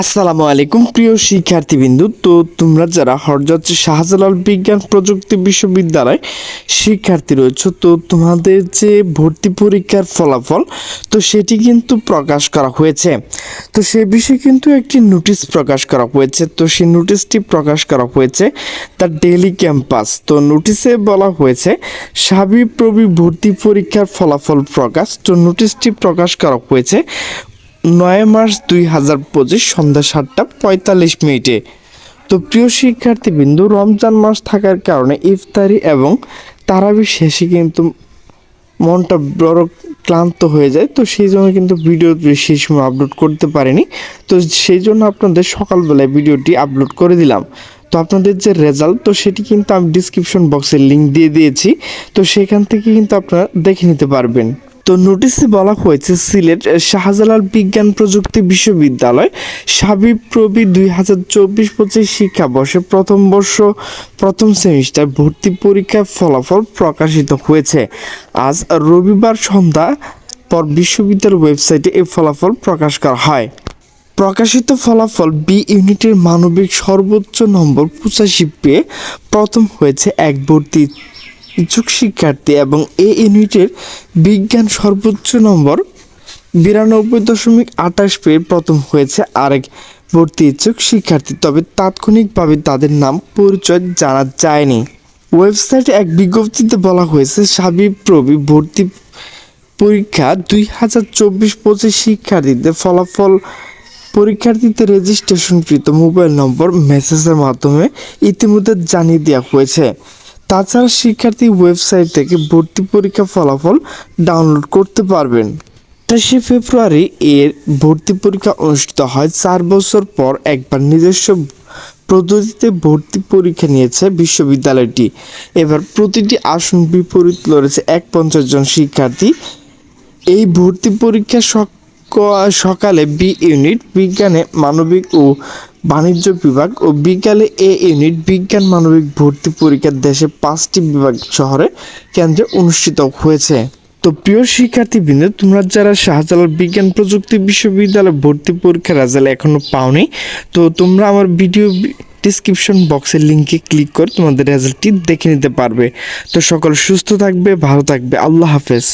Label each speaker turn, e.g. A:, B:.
A: আসসালামু আলাইকুম, প্রিয় শিক্ষার্থীবৃন্দু। তো তোমরা যারা হরজত শাহজালাল বিজ্ঞান প্রযুক্তি বিশ্ববিদ্যালয় শিক্ষার্থী রয়েছে, তো তোমাদের যে ভর্তি পরীক্ষার ফলাফল, তো সেটি কিন্তু প্রকাশ করা হয়েছে। তো সে বিষয়ে কিন্তু একটি নোটিশ প্রকাশ করা হয়েছে। তো সেই নোটিশটি প্রকাশ করা হয়েছে দ্য ডেলি ক্যাম্পাস। তো নোটিশে বলা হয়েছে, সাবিপ্রবি ভর্তি পরীক্ষার ফলাফল প্রকাশ। তো নোটিশটি প্রকাশ করা হয়েছে নয় মার্চ দুই হাজার পঁচিশ সন্ধ্যা সাতটা পঁয়তাল্লিশ মিনিটে। তো প্রিয় শিক্ষার্থীবৃন্দু রমজান মাস থাকার কারণে ইফতারি এবং তারাবি শেষে কিন্তু মনটা বড় ক্লান্ত হয়ে যায়। তো সেই জন্য কিন্তু ভিডিও সেই সময় আপলোড করতে পারিনি। তো সেই জন্য আপনাদের সকালবেলায় ভিডিওটি আপলোড করে দিলাম। তো আপনাদের যে রেজাল্ট তো সেটি কিন্তু আমি ডিসক্রিপশন বক্সে লিঙ্ক দিয়ে দিয়েছি। তো সেখান থেকে কিন্তু আপনারা দেখে নিতে পারবেন। তো নোটিশে বলা হয়েছে, সিলেট শাহজালাল বিজ্ঞান প্রযুক্তি বিশ্ববিদ্যালয় সাবিব প্রবি দুই হাজার চব্বিশ পঁচিশ শিক্ষাবর্ষে প্রথম বর্ষ, প্রথম সেমিস্টার ভর্তি পরীক্ষার ফলাফল প্রকাশিত হয়েছে। আজ রবিবার সন্ধ্যা পর বিশ্ববিদ্যালয়ের ওয়েবসাইটে এই ফলাফল প্রকাশ করা হয়। প্রকাশিত ফলাফল বি ইউনিটের মানবিক সর্বোচ্চ নম্বর পঁচাশি পেয়ে প্রথম হয়েছে এক ভর্তি। ইচ্ছুক শিক্ষার্থী এবং এ ইউনিটের বিজ্ঞান সর্বোচ্চ নম্বর বিরানব্বই দশমিক আঠাশ পেয়ে প্রথম হয়েছে আরেক ভর্তি ইচ্ছুক শিক্ষার্থী। তবে তাৎক্ষণিকভাবে তাদের নাম, পরিচয় জানা যায়নি। ওয়েবসাইটে এক বিজ্ঞপ্তিতে বলা হয়েছে সাবিপ্রবি ভর্তি পরীক্ষা দুই হাজার চব্বিশ পঁচিশ শিক্ষার্থীদের ফলাফল পরীক্ষার্থীদের রেজিস্ট্রেশনকৃত মোবাইল নম্বর, মেসেজের মাধ্যমে ইতিমধ্যে জানিয়ে দেওয়া হয়েছে। তাছাড়া শিক্ষার্থী ওয়েবসাইট থেকে ভর্তি পরীক্ষা ফলাফল ডাউনলোড করতে পারবেন। আঠাশে ফেব্রুয়ারি এর ভর্তি পরীক্ষা অনুষ্ঠিত হয়। চার বছর পর একবার নিজস্ব পদ্ধতিতে ভর্তি পরীক্ষা নিয়েছে বিশ্ববিদ্যালয়টি। এবার প্রতিটি আসন বিপরীত লড়েছে এক পঞ্চাশ জন শিক্ষার্থী। এই ভর্তি পরীক্ষা সক- সকালে বি ইউনিট বিজ্ঞানে, মানবিক ও বাণিজ্য বিভাগ ও বিকালে এ ইউনিট বিজ্ঞান মানবিক ভর্তি পরীক্ষা দেশে পাঁচটি বিভাগ শহরে কেন্দ্রে অনুষ্ঠিত হয়েছে। তো প্রিয় শিক্ষার্থীবৃন্দ, তোমরা যারা শাহজালাল বিজ্ঞান প্রযুক্তি বিশ্ববিদ্যালয়ে ভর্তি পরীক্ষার রেজাল্ট এখনও পাওনি, তো তোমরা আমার ভিডিও ডিসক্রিপশন বক্সের লিঙ্কে ক্লিক করে তোমাদের রেজাল্টটি দেখে নিতে পারবে। তো সকল সুস্থ থাকবে, ভালো থাকবে। আল্লাহ হাফেজ।